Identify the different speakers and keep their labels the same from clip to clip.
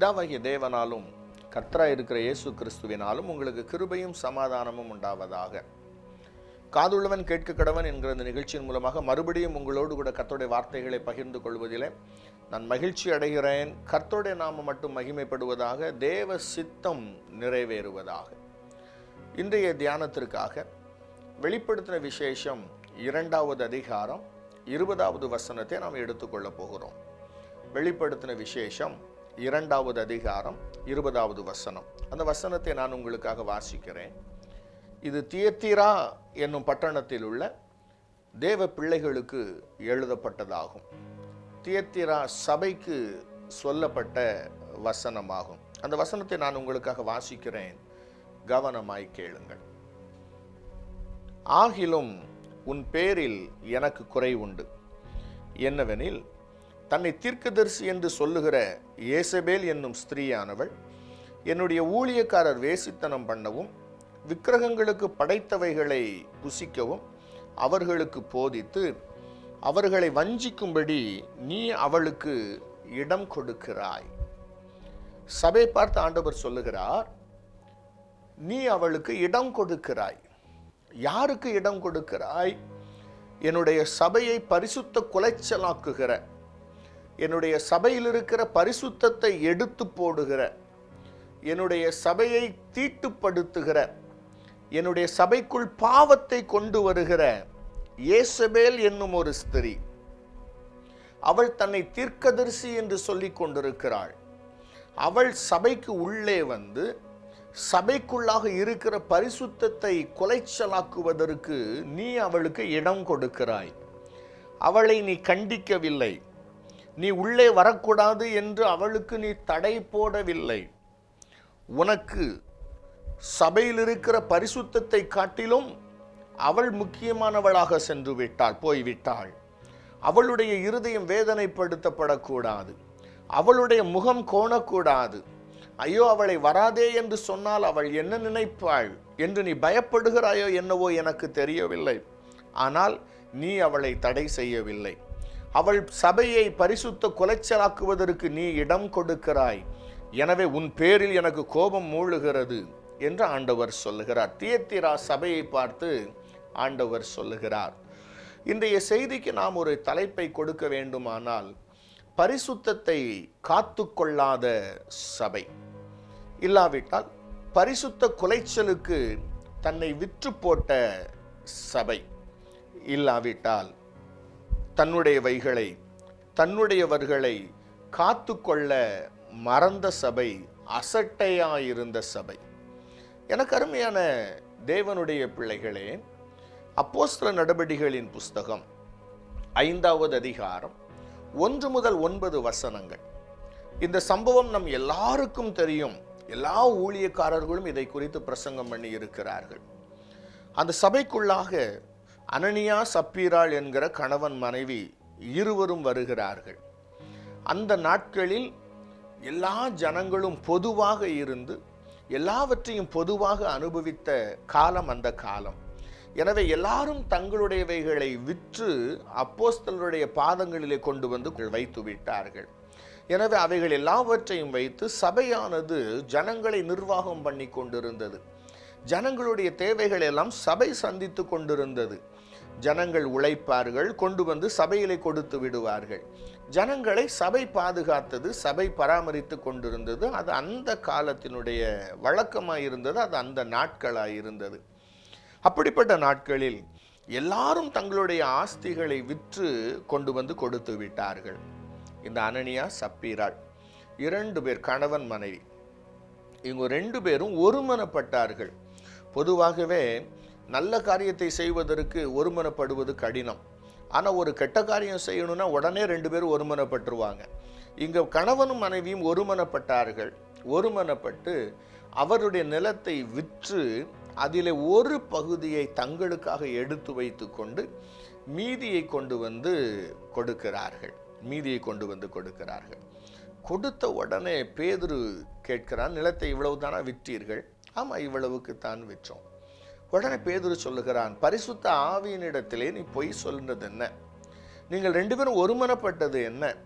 Speaker 1: பிதாவாகிய தேவனாலும் கர்த்தராக இருக்கிற இயேசு கிறிஸ்துவினாலும் உங்களுக்கு கிருபையும் சமாதானமும் உண்டாவதாக. காதுள்ளவன் கேட்க கடவன் என்கிற இந்த நிகழ்ச்சியின் மூலமாக மறுபடியும் உங்களோடு கூட கர்த்தருடைய வார்த்தைகளை பகிர்ந்து கொள்வதிலே நான் மகிழ்ச்சி அடைகிறேன். கர்த்தருடைய நாம மட்டும் மகிமைப்படுவதாக தேவ சித்தம் நிறைவேறுவதாக. இன்றைய தியானத்திற்காக வெளிப்படுத்தின விசேஷம் இரண்டாவது அதிகாரம் இருபதாவது வசனத்தை நாம் எடுத்துக்கொள்ளப் போகிறோம். வெளிப்படுத்தின விசேஷம் இரண்டாவது அதிகாரம் இருபதாவது வசனம். அந்த வசனத்தை நான் உங்களுக்காக வாசிக்கிறேன். இது தியத்திரா என்னும் பட்டணத்தில் உள்ள தேவ பிள்ளைகளுக்கு எழுதப்பட்டதாகும். தியத்திரா சபைக்கு சொல்லப்பட்ட வசனமாகும். அந்த வசனத்தை நான் உங்களுக்காக வாசிக்கிறேன். கவனமாய் கேளுங்கள். ஆகிலும் உன் பேரில் எனக்கு குறை உண்டு. என்னவெனில் தன்னை தீர்க்கதரிசி என்று சொல்லுகிற ஏசபேல் என்னும் ஸ்திரீயானவள் என்னுடைய ஊழியக்காரர் வேசித்தனம் பண்ணவும் விக்கிரகங்களுக்கு படைத்தவைகளை புசிக்கவும் அவர்களுக்கு போதித்து அவர்களை வஞ்சிக்கும்படி நீ அவளுக்கு இடம் கொடுக்கிறாய். சபை பார்த்து ஆண்டவர் சொல்லுகிறார் நீ அவளுக்கு இடம் கொடுக்கிறாய். யாருக்கு இடம் கொடுக்கிறாய்? என்னுடைய சபையை பரிசுத்த குலைச்சலாக்குகிற என்னுடைய சபையில் இருக்கிற பரிசுத்தத்தை எடுத்து போடுகிற என்னுடைய சபையை தீட்டுப்படுத்துகிற என்னுடைய சபைக்குள் பாவத்தை கொண்டு வருகிற ஏசபேல் என்னும் ஒரு ஸ்திரீ அவள் தன்னை தீர்க்கதரிசி என்று சொல்லிக் கொண்டிருக்கிறாள். அவள் சபைக்கு உள்ளே வந்து சபைக்குள்ளாக இருக்கிற பரிசுத்தத்தை குலைச்சலாக்குவதற்கு நீ அவளுக்கு இடம் கொடுக்கிறாய். அவளை நீ கண்டிக்கவில்லை. நீ உள்ளே வரக்கூடாது என்று அவளுக்கு நீ தடை போடவில்லை. உனக்கு சபையில் இருக்கிற பரிசுத்தத்தை காட்டிலும் அவள் முக்கியமானவளாக சென்று விட்டாள் போய்விட்டாள். அவளுடைய இருதயம் வேதனைப்படுத்தப்படக்கூடாது. அவளுடைய முகம் கோணக்கூடாது. ஐயோ அவளை வராதே என்று சொன்னால் அவள் என்ன நினைப்பாள்? என்று நீ பயப்படுகிறாயோ என்னவோ எனக்கு தெரியவில்லை. ஆனால் நீ அவளை தடை செய்யவில்லை. அவள் சபையை பரிசுத்த குலைச்சலாக்குவதற்கு நீ இடம் கொடுக்கிறாய். எனவே உன் பேரில் எனக்கு கோபம் மூழுகிறது என்று ஆண்டவர் சொல்லுகிறார். தியத்திரா சபையை பார்த்து ஆண்டவர் சொல்லுகிறார். இன்றைய செய்திக்கு நாம் ஒரு தலைப்பை கொடுக்க வேண்டுமானால் பரிசுத்தத்தை காத்து கொள்ளாத சபை. இல்லாவிட்டால் பரிசுத்த குலைச்சலுக்கு தன்னை விற்று போட்ட சபை. இல்லாவிட்டால் தன்னுடையவைகளை தன்னுடையவர்களை காத்து கொள்ள மறந்த சபை அசட்டையாயிருந்த சபை. எனக்கு அருமையான தேவனுடைய பிள்ளைகளே அப்போஸ்தல நடவடிகளின் புஸ்தகம் ஐந்தாவது அதிகாரம் ஒன்று முதல் ஒன்பது வசனங்கள். இந்த சம்பவம் நம் எல்லாருக்கும் தெரியும். எல்லா ஊழியக்காரர்களும் இதை குறித்து பிரசங்கம் பண்ணி இருக்கிறார்கள் அந்த சபைக்குள்ளாக அனனியா சப்பீராள் என்கிற கணவன் மனைவி இருவரும் வருகிறார்கள். அந்த நாட்களில் எல்லா ஜனங்களும் பொதுவாக இருந்து எல்லாவற்றையும் பொதுவாக அனுபவித்த காலம் அந்த காலம். எனவே எல்லாரும் தங்களுடையவைகளை விற்று அப்போஸ்தலருடைய பாதங்களிலே கொண்டு வந்து வைத்து விட்டார்கள். எனவே அவைகள் எல்லாவற்றையும் வைத்து சபையானது ஜனங்களை நிர்வாகம் பண்ணி கொண்டிருந்தது. ஜனங்களுடைய தேவைகள் எல்லாம் சபை சந்தித்து கொண்டிருந்தது. ஜனங்கள் உழைப்பார்கள் கொண்டு வந்து சபையிலே கொடுத்து விடுவார்கள். ஜனங்களை சபை பாதுகாத்தது சபை பராமரித்து கொண்டிருந்தது அது அந்த காலத்தினுடைய வழக்கமாக இருந்தது அது அந்த நாட்களாக இருந்தது. அப்படிப்பட்ட நாட்களில் எல்லாரும் தங்களுடைய ஆஸ்திகளை விற்று கொண்டு வந்து கொடுத்து விட்டார்கள். இந்த அனனியா சப்பீராள் இரண்டு பேர் கணவன் மனைவி இவங்க ரெண்டு பேரும் ஒருமனப்பட்டார்கள். பொதுவாகவே நல்ல காரியத்தை செய்வதற்கு ஒருமனப்படுவது கடினம். ஆனால் ஒரு கெட்ட காரியம் செய்யணும்னா உடனே ரெண்டு பேரும் ஒருமனப்பட்டுருவாங்க. இங்கே கணவனும் மனைவியும் ஒருமனப்பட்டார்கள். ஒருமனப்பட்டு அவருடைய நிலத்தை விற்று அதில் ஒரு பகுதியை தங்களுக்காக எடுத்து வைத்து கொண்டு மீதியை கொண்டு வந்து கொடுக்கிறார்கள். மீதியை கொண்டு வந்து கொடுக்கிறார்கள். கொடுத்த உடனே பேதுரு கேட்கிறான் நிலத்தை இவ்வளவு தானா விற்றீர்கள்? ஆமாம் இவ்வளவுக்கு தான் விற்றோம். உடனே பேதுரு சொல்லுகிறான் பரிசுத்த ஆவியினிடத்திலே நீ பொய் சொல்கிறது என்ன? நீங்கள் ரெண்டு பேரும் ஒருமனப்பட்டது என்ன?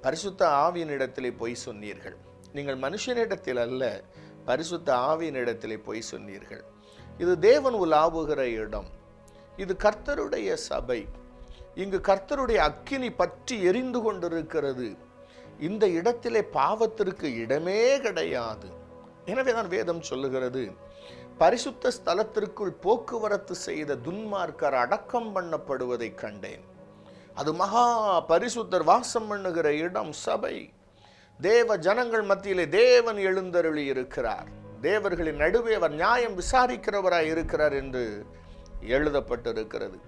Speaker 1: பரிசுத்த ஆவியினிடத்திலே பொய் சொன்னீர்கள். நீங்கள் மனுஷனிடத்தில் அல்ல பரிசுத்த ஆவியினிடத்திலே பொய் சொன்னீர்கள். இது தேவன் உலாவுகிற இடம். இது கர்த்தருடைய சபை. இங்கு கர்த்தருடைய அக்கினி பற்றி எரிந்து கொண்டிருக்கிறது. இந்த இடத்திலே பாவத்திற்கு இடமே கிடையாது. எனவே தான் வேதம் சொல்லுகிறது பரிசுத்த ஸ்தலத்திற்குள் போக்குவரத்து செய்த துன்மார்க்கர் அடக்கம் பண்ணப்படுவதை கண்டேன். அது மகா பரிசுத்தர் வாசம் பண்ணுகிற இடம் சபை. தேவ ஜனங்கள் மத்தியிலே தேவன் எழுந்தருளி இருக்கிறார். தேவர்களின் நடுவே அவர் நியாயம் விசாரிக்கிறவராய் இருக்கிறார் என்று எழுதப்பட்டிருக்கிறது.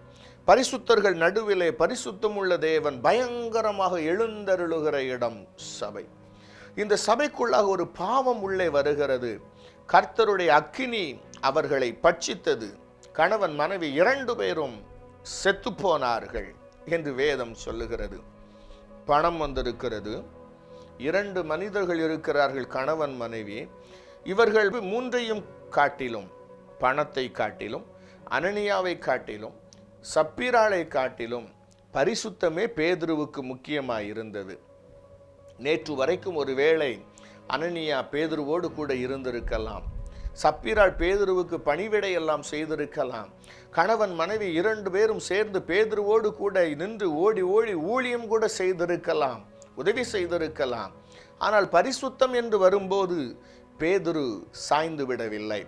Speaker 1: பரிசுத்தர்கள் நடுவிலே பரிசுத்தம் உள்ள தேவன் பயங்கரமாக எழுந்தருளுகிற இடம் சபை. இந்த சபைக்குள்ளாக ஒரு பாவம் உள்ளே வருகிறது. கர்த்தருடைய அக்கினி அவர்களை பட்சித்தது. கணவன் மனைவி இரண்டு பேரும் செத்துப்போனார்கள் என்று வேதம் சொல்லுகிறது. பணம் வந்திருக்கிறது. இரண்டு மனிதர்கள் இருக்கிறார்கள் கணவன் மனைவி. இவர்கள் மூன்றையும் காட்டிலும் பணத்தை காட்டிலும் அனனியாவை காட்டிலும் சப்பீராளை காட்டிலும் பரிசுத்தமே பேதுருவுக்கு முக்கியமாக இருந்தது நேற்று வரைக்கும் ஒரு வேளை அனனியா பேதுருவோடு கூட இருந்திருக்கலாம். சப்பீராள் பேதுருவுக்கு பணிவிடை எல்லாம் செய்திருக்கலாம். கணவன் மனைவி இரண்டு பேரும் சேர்ந்து பேதுருவோடு கூட நின்று ஓடி ஓடி ஊழியம் கூட செய்திருக்கலாம் உதவி செய்திருக்கலாம். ஆனால் பரிசுத்தம் என்று வரும்போது பேதுரு சாய்ந்து விடவில்லை.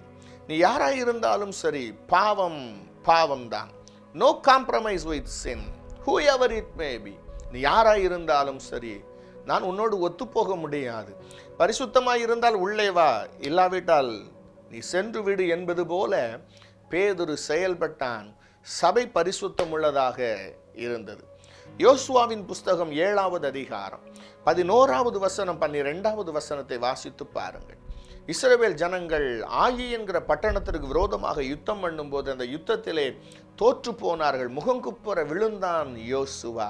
Speaker 1: நீ யாராயிருந்தாலும் சரி பாவம் பாவம்தான். No compromise with sin whoever it may be நீ யாராயிருந்தாலும் சரி நான் உன்னோடு ஒத்துப்போக முடியாது. பரிசுத்தமாய் இருந்தால் உள்ளே வா. இல்லாவிட்டால் நீ சென்று விடு என்பது போல பேதுரு செயல்பட்டான். சபை பரிசுத்தம் உள்ளதாக இருந்தது. யோசுவாவின் புஸ்தகம் ஏழாவது அதிகாரம். பதினோராவது வசனம் பன்னிரெண்டாவது வசனத்தை வாசித்து பாருங்கள். இஸ்ரவேல் ஜனங்கள் ஆயி என்கிற பட்டணத்திற்கு விரோதமாக யுத்தம் பண்ணும்போது அந்த யுத்தத்திலே தோற்று போனார்கள். முகங்குப்புற விழுந்தான் யோசுவா.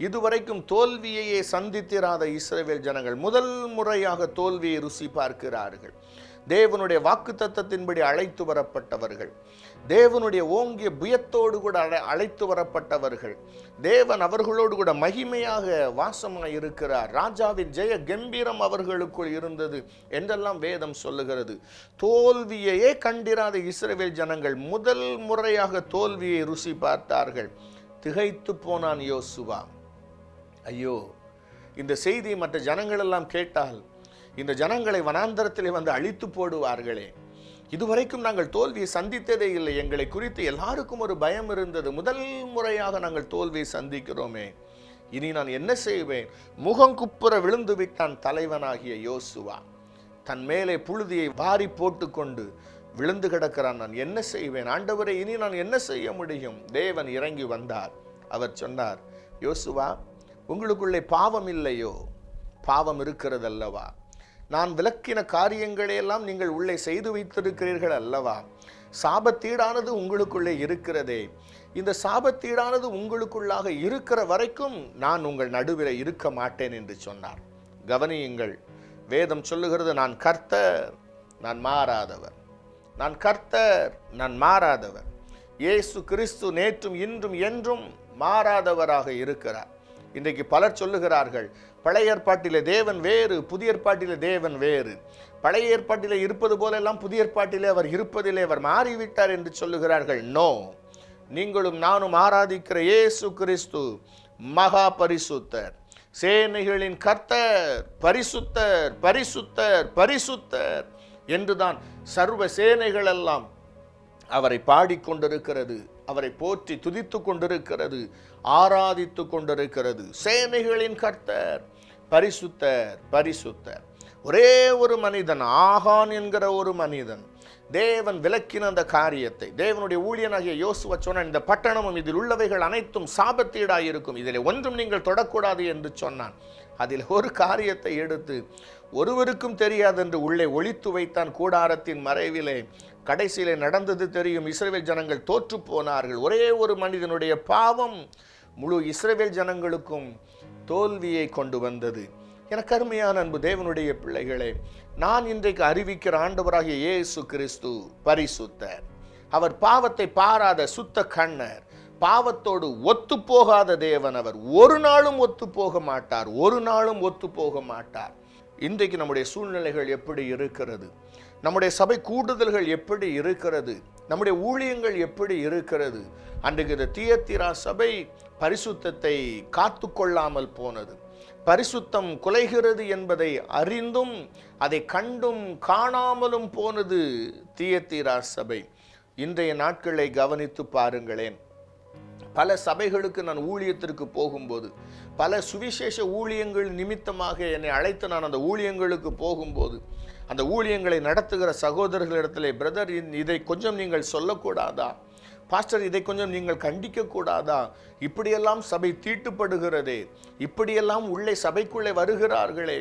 Speaker 1: இதுவரைக்கும் தோல்வியையே சந்தித்திராத இஸ்ரேவேல் ஜனங்கள் முதல் முறையாக தோல்வியை ருசி பார்க்கிறார்கள். தேவனுடைய வாக்கு தத்தத்தின்படி அழைத்து வரப்பட்டவர்கள். தேவனுடைய ஓங்கிய புயத்தோடு கூட அழை அழைத்து வரப்பட்டவர்கள். தேவன் அவர்களோடு கூட மகிமையாக வாசமாக இருக்கிறார் ராஜாவின் ஜெய கம்பீரம் அவர்களுக்குள் இருந்தது என்றெல்லாம் வேதம் சொல்லுகிறது. தோல்வியையே கண்டிராத இஸ்ரேவேல் ஜனங்கள் முதல் முறையாக தோல்வியை ருசி பார்த்தார்கள். திகைத்து போனான் யோசுவா. ஐயோ இந்த செய்தி மற்ற ஜனங்களெல்லாம் கேட்டால் இந்த ஜனங்களை வனாந்தரத்திலே வந்து அழித்து போடுவார்களே. இதுவரைக்கும் நாங்கள் தோல்வியை சந்தித்ததே இல்லை. எங்களை குறித்து எல்லாருக்கும் ஒரு பயம் இருந்தது. முதல் முறையாக நாங்கள் தோல்வியை சந்திக்கிறோமே. இனி நான் என்ன செய்வேன்? முகங்குப்புற விழுந்து விட்டான் தலைவனாகிய யோசுவா. தன் மேலே புழுதியை வாரி போட்டுக்கொண்டு விழுந்து கிடக்கிறான் நான். என்ன செய்வேன்? ஆண்டவரை இனி நான் என்ன செய்ய முடியும்? தேவன் இறங்கி வந்தார். அவர் சொன்னார் யோசுவா உங்களுக்குள்ளே பாவம் இல்லையோ? பாவம் இருக்கிறது அல்லவா நான் விளக்கின காரியங்களையெல்லாம் நீங்கள் உள்ளே செய்து வைத்திருக்கிறீர்கள் அல்லவா? சாபத்தீடானது உங்களுக்குள்ளே இருக்கிறதே. இந்த சாபத்தீடானது உங்களுக்குள்ளாக இருக்கிற வரைக்கும் நான் உங்கள் நடுவில் இருக்க மாட்டேன் என்று சொன்னார். கவனியுங்கள் வேதம் சொல்லுகிறது நான் கர்த்தர் நான் மாறாதவர். நான் கர்த்தர் நான் மாறாதவர். இயேசு கிறிஸ்து நேற்றும் இன்றும் என்றும் மாறாதவராக இருக்கிறார். இன்றைக்கு பலர் சொல்லுகிறார்கள் பழைய ஏற்பாட்டிலே தேவன் வேறு புதிய ஏற்பாட்டிலே தேவன் வேறு. பழைய ஏற்பாட்டிலே இருப்பது போலெல்லாம் புதிய ஏற்பாட்டிலே அவர் இருப்பதிலே அவர் மாறிவிட்டார் என்று சொல்லுகிறார்கள். நோ நீங்களும் நானும் ஆராதிக்கிற இயேசு கிறிஸ்து மகா பரிசுத்தர். சேனைகளின் கர்த்தர் பரிசுத்தர் பரிசுத்தர் பரிசுத்தர். என்றுதான் சர்வ சேனைகள் எல்லாம் அவரை பாடிக்கொண்டிருக்கிறது. அவரை போற்றி துதித்து கொண்டிருக்கிறது ஆராதித்து கொண்டிருக்கிறது. சேனைகளின் கர்த்தர் பரிசுத்தர் பரிசுத்தர். ஒரே ஒரு மனிதன் ஆகான் என்கிற ஒரு மனிதன் தேவன் விளக்கின அந்த காரியத்தை தேவனுடைய ஊழியனாகிய யோசுவ சொன்னான் இந்த பட்டணமும் இதில் உள்ளவைகள் அனைத்தும் சாபத்தீடாயிருக்கும். இதில் ஒன்றும் நீங்கள் தொடக்கூடாது என்று சொன்னான். அதில் ஒரு காரியத்தை எடுத்து ஒருவருக்கும் தெரியாது என்று உள்ளே ஒழித்து வைத்தான் கூடாரத்தின் மறைவிலே. கடைசியிலே நடந்தது தெரியும் இஸ்ரவேல் ஜனங்கள் தோற்று போனார்கள். ஒரே ஒரு மனிதனுடைய பாவம் முழு இஸ்ரவேல் ஜனங்களுக்கும் தோல்வியை கொண்டு வந்தது. எனக்கு அருமையான அன்பு தேவனுடைய பிள்ளைகளே நான் இன்றைக்கு அறிவிக்கிற ஆண்டவராகிய இயேசு கிறிஸ்து பரிசுத்தர். அவர் பாவத்தை பாராத சுத்த கண்ணர் பாவத்தோடு ஒத்து போகாத தேவன் அவர். ஒரு நாளும் ஒத்து போக மாட்டார் ஒரு நாளும் ஒத்து போக மாட்டார். இன்றைக்கு நம்முடைய சூழ்நிலைகள் எப்படி இருக்கிறது? நம்முடைய சபை கூடுதல்கள் எப்படி இருக்கிறது? நம்முடைய ஊழியங்கள் எப்படி இருக்கிறது? அன்றைக்கு இந்த தியத்திரா சபை பரிசுத்தத்தை காத்து கொள்ளாமல் போனது. பரிசுத்தம் குலைகிறது என்பதை அறிந்தும் அதை கண்டும் காணாமலும் போனது தியத்திரா சபை. இன்றைய நாட்களை கவனித்து பாருங்களேன். பல சபைகளுக்கு நான் ஊழியத்திற்கு போகும்போது பல சுவிசேஷ ஊழியங்கள் நிமித்தமாக என்னை அழைத்து நான் அந்த ஊழியங்களுக்கு போகும்போது அந்த ஊழியங்களை நடத்துகிற சகோதரர்களிடத்திலே பிரதர் இதை கொஞ்சம் நீங்கள் சொல்லக்கூடாதா? பாஸ்டர் இதை கொஞ்சம் நீங்கள் கண்டிக்க கூடாதா இப்படியெல்லாம் சபை தீட்டுப்படுகிறதே. இப்படியெல்லாம் உள்ளே சபைக்குள்ளே வருகிறார்களே.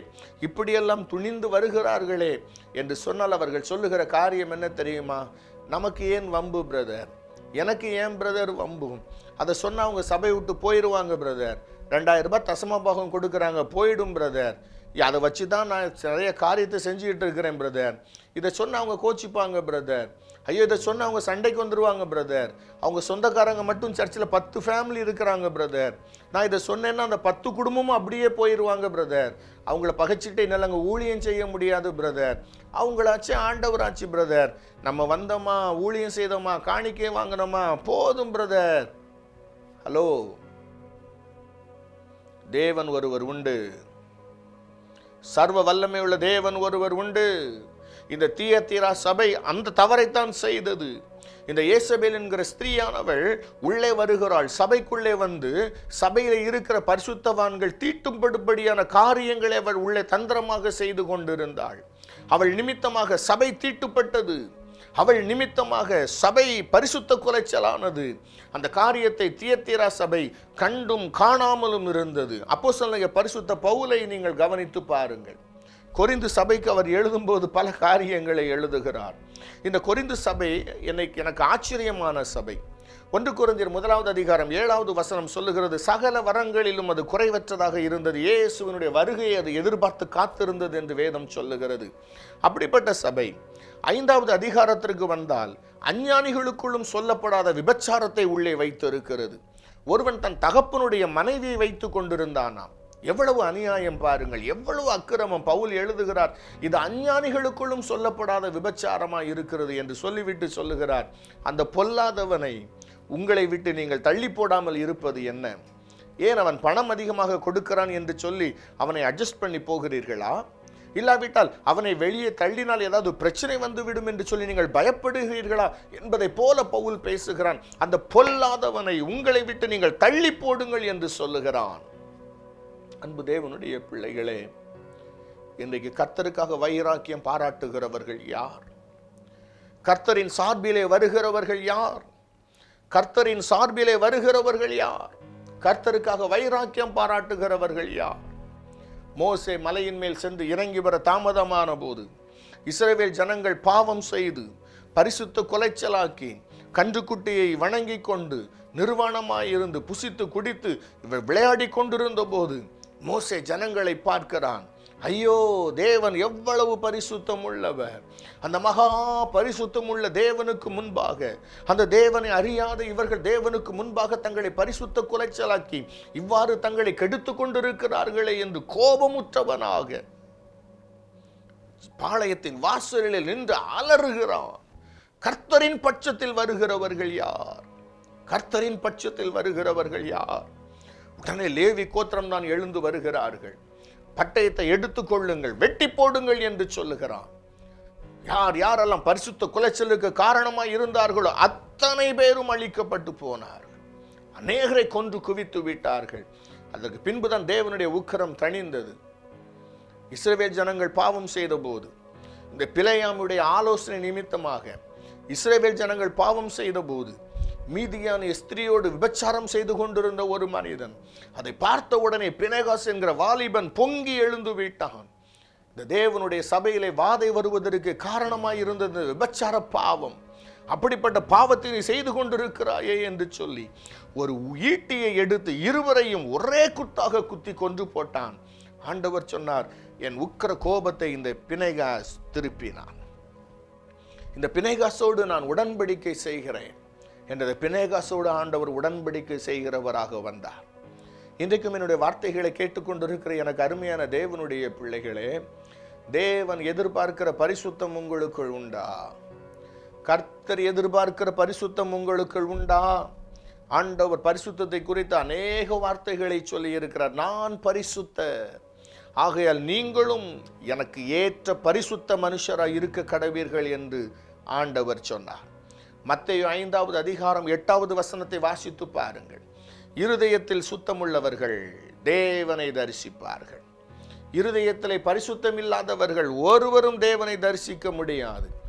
Speaker 1: இப்படியெல்லாம் துணிந்து வருகிறார்களே என்று சொன்னால் அவர்கள் சொல்லுகிற காரியம் என்ன தெரியுமா? நமக்கு ஏன் வம்பு பிரதர் எனக்கு ஏன் பிரதர் வம்பு? அதை சொன்னால் அவங்க சபை விட்டு போயிடுவாங்க பிரதர் ரெண்டாயிரம் ரூபாய் தசம பாகம் கொடுக்குறாங்க போயிடும் பிரதர் அதை வச்சு தான் நான் நிறைய காரியத்தை செஞ்சுக்கிட்டு இருக்கிறேன் பிரதர் இதை சொன்னால் அவங்க கோச்சிப்பாங்க பிரதர் ஐயோ இதை சொன்ன அவங்க சண்டைக்கு வந்துடுவாங்க பிரதர் அவங்க சொந்தக்காரங்க மட்டும் சர்ச்சில் பத்து ஃபேமிலி இருக்கிறாங்க பிரதர் நான் இதை சொன்னேன்னா அந்த பத்து குடும்பமும் அப்படியே போயிடுவாங்க பிரதர் அவங்கள பகைச்சிட்டு என்னால் அங்கே ஊழியம் செய்ய முடியாது பிரதர் அவங்களாச்சும் ஆண்டவராச்சு பிரதர் நம்ம வந்தோமா ஊழியம் செய்தோமா காணிக்கை வாங்கினோமா? போதும் பிரதர் ஹலோ தேவன் ஒருவர் உண்டு. சர்வ வல்லமை உள்ள தேவன் ஒருவர் உண்டு. இந்த தீயத்தீரா சபை அந்த தவறைத்தான் செய்தது. இந்த இயேசபேல் என்கிற ஸ்திரீயானவள் உள்ளே வருகிறாள். சபைக்குள்ளே வந்து சபையில் இருக்கிற பரிசுத்தவான்கள் தீட்டும்படுபடியான காரியங்களை அவள் உள்ளே தந்திரமாக செய்து கொண்டிருந்தாள். அவள் நிமித்தமாக சபை தீட்டுப்பட்டது. அவள் நிமித்தமாக சபை பரிசுத்த குலைச்சலானது. அந்த காரியத்தை தியத்தீரா சபை கண்டும் காணாமலும் இருந்தது. அப்போ சொல்லுங்க பரிசுத்த பவுலை நீங்கள் கவனித்து பாருங்கள். கொரிந்து சபைக்கு அவர் எழுதும்போது பல காரியங்களை எழுதுகிறார். இந்த கொரிந்து சபை என்னைக்கு எனக்கு ஆச்சரியமான சபை. ஒன்று குறைந்தர் முதலாவது அதிகாரம் ஏழாவது வசனம் சொல்லுகிறது சகல வரங்களிலும் அது குறைவற்றதாக இருந்தது. இயேசுவினுடைய வருகையை அது எதிர்பார்த்து காத்திருந்தது என்று வேதம் சொல்லுகிறது. அப்படிப்பட்ட சபை. ஐந்தாவது அதிகாரத்திற்கு வந்தால் அஞ்ஞானிகளுக்குள்ளும் சொல்லப்படாத விபச்சாரத்தை உள்ளே வைத்திருக்கிறது. ஒருவன் தன் தகப்பனுடைய மனைவியை வைத்து கொண்டிருந்தானாம். எவ்வளவு அநியாயம் பாருங்கள் எவ்வளவு அக்கிரமம். பவுல் எழுதுகிறார் இது அஞ்ஞானிகளுக்குள்ளும் சொல்லப்படாத விபச்சாரமாக இருக்கிறது என்று சொல்லிவிட்டு சொல்லுகிறார் அந்த பொல்லாதவனை உங்களை விட்டு நீங்கள் தள்ளி போடாமல் இருப்பது என்ன? ஏன் அவன் பணம் அதிகமாக கொடுக்கிறான் என்று சொல்லி அவனை அட்ஜஸ்ட் பண்ணி போகிறீர்களா? இல்லாவிட்டால் அவனை வெளியே தள்ளினால் ஏதாவது பிரச்சனை வந்துவிடும் என்று சொல்லி நீங்கள் பயப்படுகிறீர்களா? என்பதை போல பவுல் பேசுகிறான் அந்த பொல்லாதவனை உங்களை விட்டு நீங்கள் தள்ளி போடுங்கள் என்று சொல்லுகிறான். அன்பு தேவனுடைய பிள்ளைகளே இன்றைக்கு கர்த்தருக்காக வைராக்கியம் பாராட்டுகிறவர்கள் யார்? கர்த்தரின் சார்பிலே வருகிறவர்கள் யார்? கர்த்தரின் சார்பிலே வருகிறவர்கள் யார்? கர்த்தருக்காக வைராக்கியம் பாராட்டுகிறவர்கள் யார்? மோசே மலையின் மேல் சென்று இறங்கி வர தாமதமான போது இஸ்ரேவேல் ஜனங்கள் பாவம் செய்து பரிசுத்த கொலைச்சலாக்கி கன்றுக்குட்டியை வணங்கி கொண்டு நிர்வாணமாயிருந்து புசித்து குடித்து இவர் விளையாடி கொண்டிருந்த போது மோசே ஜனங்களை பார்க்கிறான். ஐயோ தேவன் எவ்வளவு பரிசுத்தம் உள்ளவர் அந்த மகா பரிசுத்தம் உள்ள தேவனுக்கு முன்பாக அந்த தேவனை அறியாத இவர்கள் தேவனுக்கு முன்பாக தங்களை பரிசுத்த குலைச்சலாக்கி இவ்வாறு தங்களை கெடுத்து கொண்டிருக்கிறார்களே என்று கோபமுற்றவனாக பாளையத்தின் வாசலில் நின்று அலறுகிறான். கர்த்தரின் பட்சத்தில் வருகிறவர்கள் யார்? கர்த்தரின் பட்சத்தில் வருகிறவர்கள் யார்? உடனே லேவி கோத்திரம் தான் எழுந்து வருகிறார்கள். பட்டயத்தை எடுத்துக்கொள்ளுங்கள் வெட்டி போடுங்கள் என்று சொல்லுகிறான். யார் யாரெல்லாம் பரிசுத்த குலைச்சலுக்கு காரணமாக இருந்தார்களோ அத்தனை பேரும் அழிக்கப்பட்டு போனார்கள். அநேகரை கொன்று குவித்து விட்டார்கள். அதற்கு பின்புதான் தேவனுடைய உக்கரம் தணிந்தது. இஸ்ரவேல் ஜனங்கள் பாவம் செய்த போது இந்த பிழையாமுடைய ஆலோசனை நிமித்தமாக இஸ்ரேவேல் ஜனங்கள் பாவம் செய்த போது மீதியான ஸ்திரியோடு விபச்சாரம் செய்து கொண்டிருந்த ஒரு மனிதன் அதை பார்த்த உடனே பினேகாஸ் என்கிற வாலிபன் பொங்கி எழுந்து விட்டான். இந்த தேவனுடைய சபையிலே வாதை வருவதற்கு காரணமாக இருந்தது விபச்சார பாவம். அப்படிப்பட்ட பாவத்தை நீ செய்து கொண்டிருக்கிறாயே என்று சொல்லி ஒரு ஈட்டியை எடுத்து இருவரையும் ஒரே குத்தாக குத்தி கொன்று போட்டான். ஆண்டவர் சொன்னார் என் உக்கர கோபத்தை இந்த பிணைகாஸ் திருப்பினான். இந்த பிணைகாசோடு நான் உடன்படிக்கை செய்கிறேன். என்றதை பினேகாசோடு ஆண்டவர் உடன்படிக்கை செய்கிறவராக வந்தார். இன்றைக்கும் என்னுடைய வார்த்தைகளை கேட்டுக்கொண்டிருக்கிற எனக்கு அருமையான தேவனுடைய பிள்ளைகளே தேவன் எதிர்பார்க்கிற பரிசுத்தம் உங்களுக்குள் உண்டா? கர்த்தர் எதிர்பார்க்கிற பரிசுத்தம் உங்களுக்குள் உண்டா? ஆண்டவர் பரிசுத்தத்தை குறித்து அநேக வார்த்தைகளை சொல்லி இருக்கிறார் நான் பரிசுத்த ஆகையால் நீங்களும் எனக்கு ஏற்ற பரிசுத்த மனுஷராக இருக்க கடவீர்கள் என்று ஆண்டவர் சொன்னார். மத்தேயு ஐந்தாவது அதிகாரம் எட்டாவது வசனத்தை வாசித்து பாருங்கள். இருதயத்தில் சுத்தமுள்ளவர்கள் தேவனை தரிசிப்பார்கள். இருதயத்திலே பரிசுத்தம் இல்லாதவர்கள் ஒருவரும் தேவனை தரிசிக்க முடியாது.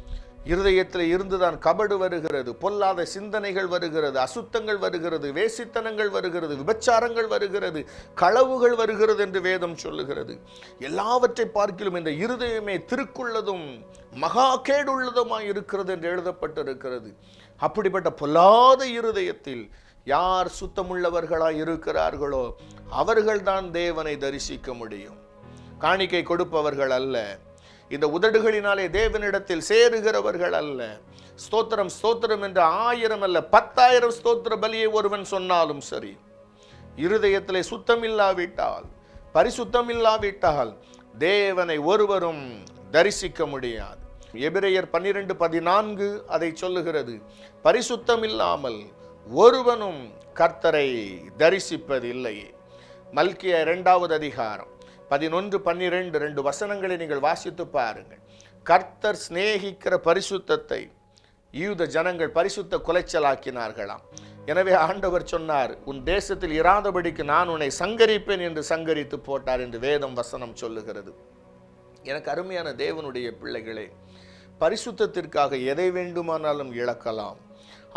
Speaker 1: இருதயத்தில் இருந்துதான் கபடு வருகிறது பொல்லாத சிந்தனைகள் வருகிறது அசுத்தங்கள் வருகிறது வேசித்தனங்கள் வருகிறது விபச்சாரங்கள் வருகிறது களவுகள் வருகிறது என்று வேதம் சொல்லுகிறது. எல்லாவற்றை பார்க்கிலும் இந்த இருதயமே திருக்குள்ளதும் மகா கேடுள்ளதுமாய் இருக்கிறது என்று எழுதப்பட்டிருக்கிறது. அப்படிப்பட்ட பொல்லாத இருதயத்தில் யார் சுத்தமுள்ளவர்களாய் இருக்கிறார்களோ அவர்கள்தான் தேவனை தரிசிக்க முடியும். காணிக்கை கொடுப்பவர்கள் அல்ல. இந்த உதடுகளினாலே தேவனிடத்தில் சேருகிறவர்கள் அல்ல. ஸ்தோத்திரம் ஸ்தோத்திரம் என்ற ஆயிரம் அல்ல பத்தாயிரம் ஸ்தோத்திர பலியை ஒருவன் சொன்னாலும் சரி. இருதயத்திலே சுத்தம் இல்லாவிட்டால் பரிசுத்தம் இல்லாவிட்டால் தேவனை ஒருவரும் தரிசிக்க முடியாது. எபிரேயர் பன்னிரெண்டு பதினான்கு அதை சொல்லுகிறது பரிசுத்தம் இல்லாமல் ஒருவனும் கர்த்தரை தரிசிப்பதில்லை மல்கிய இரண்டாவது அதிகாரம். பதினொன்று பன்னிரெண்டு ரெண்டு வசனங்களை நீங்கள் வாசித்து பாருங்கள். கர்த்தர் சிநேகிக்கிற பரிசுத்தத்தை யூத ஜனங்கள் பரிசுத்த குலைச்சலாக்கினார்களாம். எனவே ஆண்டவர் சொன்னார் உன் தேசத்தில் இராதபடிக்கு நான் உன்னை சங்கரிப்பேன் என்று சங்கரித்து போட்டார் என்று வேதம் வசனம் சொல்லுகிறது. எனக்கு அருமையான தேவனுடைய பிள்ளைகளே பரிசுத்தத்திற்காக எதை வேண்டுமானாலும் இழக்கலாம்.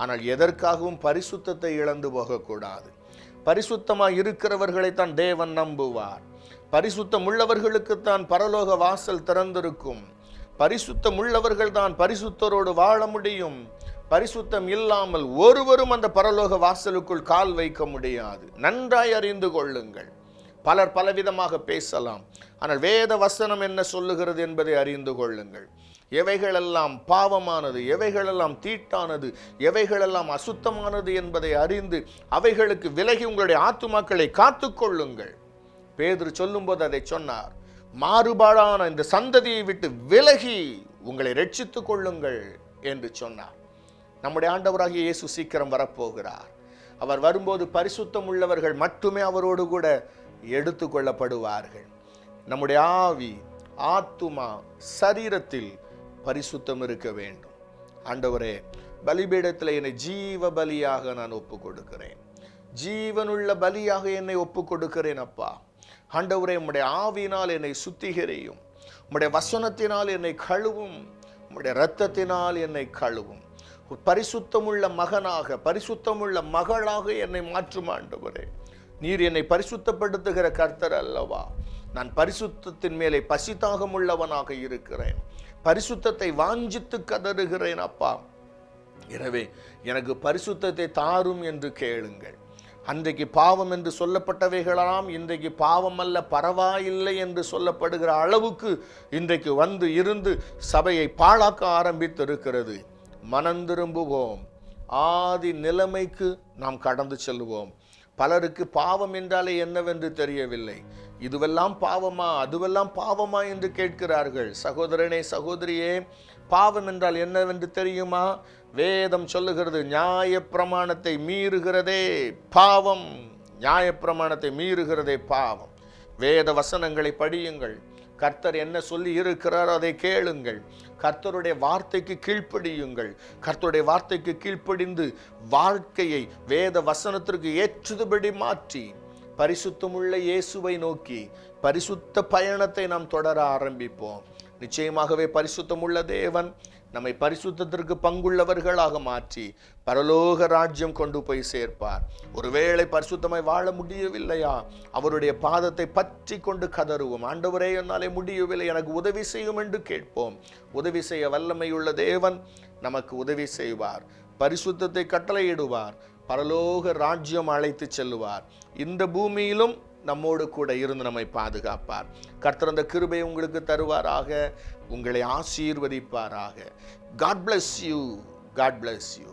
Speaker 1: ஆனால் எதற்காகவும் பரிசுத்தத்தை இழந்து போகக்கூடாது. பரிசுத்தமாக இருக்கிறவர்களைத்தான் தேவன் நம்புவார். பரிசுத்தம் உள்ளவர்களுக்குத்தான் பரலோக வாசல் திறந்திருக்கும். பரிசுத்தம் உள்ளவர்கள் தான் பரிசுத்தரோடு வாழ முடியும். பரிசுத்தம் இல்லாமல் ஒருவரும் அந்த பரலோக வாசலுக்குள் கால் வைக்க முடியாது. நன்றாய் அறிந்து கொள்ளுங்கள். பலர் பலவிதமாக பேசலாம். ஆனால் வேத வசனம் என்ன சொல்லுகிறது என்பதை அறிந்து கொள்ளுங்கள். எவைகளெல்லாம் பாவமானது எவைகளெல்லாம் தீட்டானது எவைகளெல்லாம் அசுத்தமானது என்பதை அறிந்து அவைகளுக்கு விலகி உங்களுடைய ஆத்துமாக்களை காத்துக்கொள்ளுங்கள் பேதுரு சொல்லும்போது அதை சொன்னார் மாறுபாடான இந்த சந்ததியை விட்டு விலகி உங்களை ரட்சித்துக் கொள்ளுங்கள் என்று சொன்னார். நம்முடைய ஆண்டவராகிய இயேசு சீக்கிரம் வரப்போகிறார். அவர் வரும்போது பரிசுத்தம் உள்ளவர்கள் மட்டுமே அவரோடு கூட எடுத்துக்கொள்ளப்படுவார்கள் நம்முடைய ஆவி ஆத்துமா சரீரத்தில் பரிசுத்தம் இருக்க வேண்டும். ஆண்டவரே பலிபீடத்தில் என்னை ஜீவ பலியாக நான் ஒப்பு கொடுக்கிறேன் ஜீவனுள்ள பலியாக என்னை ஒப்பு கொடுக்கிறேன் அப்பா. ஆண்டவரே உம்முடைய ஆவியினால் என்னை சுத்திகரியும். உம்முடைய வசனத்தினால் என்னை கழுவும். உம்முடைய இரத்தத்தினால் என்னை கழுவும். பரிசுத்தமுள்ள மகனாக பரிசுத்தமுள்ள மகளாக என்னை மாற்றும் ஆண்டவரே. நீர் என்னை பரிசுத்தப்படுத்துகிற கர்த்தர் அல்லவா? நான் பரிசுத்தத்தின் மேலே பசித்தாகம் உள்ளவனாக இருக்கிறேன். பரிசுத்தத்தை வாஞ்சித்து கதறுகிறேன் அப்பா. எனவே எனக்கு பரிசுத்தத்தை தாரும் என்று கேளுங்கள். அன்றைக்கு பாவம் என்று சொல்லப்பட்டவைகளெல்லாம் இன்றைக்கு பாவம் அல்ல பரவாயில்லை என்று சொல்லப்படுகிற அளவுக்கு இன்றைக்கு வந்து இருந்து சபையை பாழாக்க ஆரம்பித்திருக்கிறது. மனந்திரும்புவோம் ஆதி நிலைமைக்கு நாம் கடந்து செல்வோம். பலருக்கு பாவம் என்றாலே என்னவென்று தெரியவில்லை. இதுவெல்லாம் பாவமா? அதுவெல்லாம் பாவமா என்று கேட்கிறார்கள். சகோதரனே சகோதரியே பாவம் என்றால் என்னவென்று தெரியுமா? வேதம் சொல்லுகிறது நியாய பிரமாணத்தை மீறுகிறதே பாவம். நியாய பிரமாணத்தை மீறுகிறதே பாவம். வேத வசனங்களை படியுங்கள். கர்த்தர் என்ன சொல்லி இருக்கிறார் அதை கேளுங்கள். கர்த்தருடைய வார்த்தைக்கு கீழ்ப்படியுங்கள். கர்த்தருடைய வார்த்தைக்கு கீழ்ப்படிந்து வாழ்க்கையை வேத வசனத்திற்கு ஏற்றுதுபடி மாற்றி பரிசுத்தமுள்ள இயேசுவை நோக்கி பரிசுத்த பயணத்தை நாம் தொடர ஆரம்பிப்போம். நிச்சயமாகவே பரிசுத்தமுள்ள தேவன் நம்மை பரிசுத்தத்திற்கு பங்குள்ளவர்களாக மாற்றி பரலோக ராஜ்யம் கொண்டு போய் சேர்ப்பார். ஒருவேளை பரிசுத்தமாய் வாழ முடியவில்லையா? அவருடைய பாதத்தை பற்றி கொண்டு கதறுவோம். ஆண்டவரே என்னாலே முடியவில்லை. எனக்கு உதவி செய்யும் என்று கேட்போம். உதவி செய்ய வல்லமையுள்ள தேவன் நமக்கு உதவி செய்வார். பரிசுத்தத்தை கட்டளையிடுவார். பரலோக ராஜ்யம் அழைத்து செல்லுவார். இந்த பூமியிலும் நம்மோடு கூட இருந்து நம்மை பாதுகாப்பார். கர்த்தர் அந்த கிருபை உங்களுக்கு தருவாராக. உங்களை ஆசீர்வதிப்பாராக. God bless you God bless you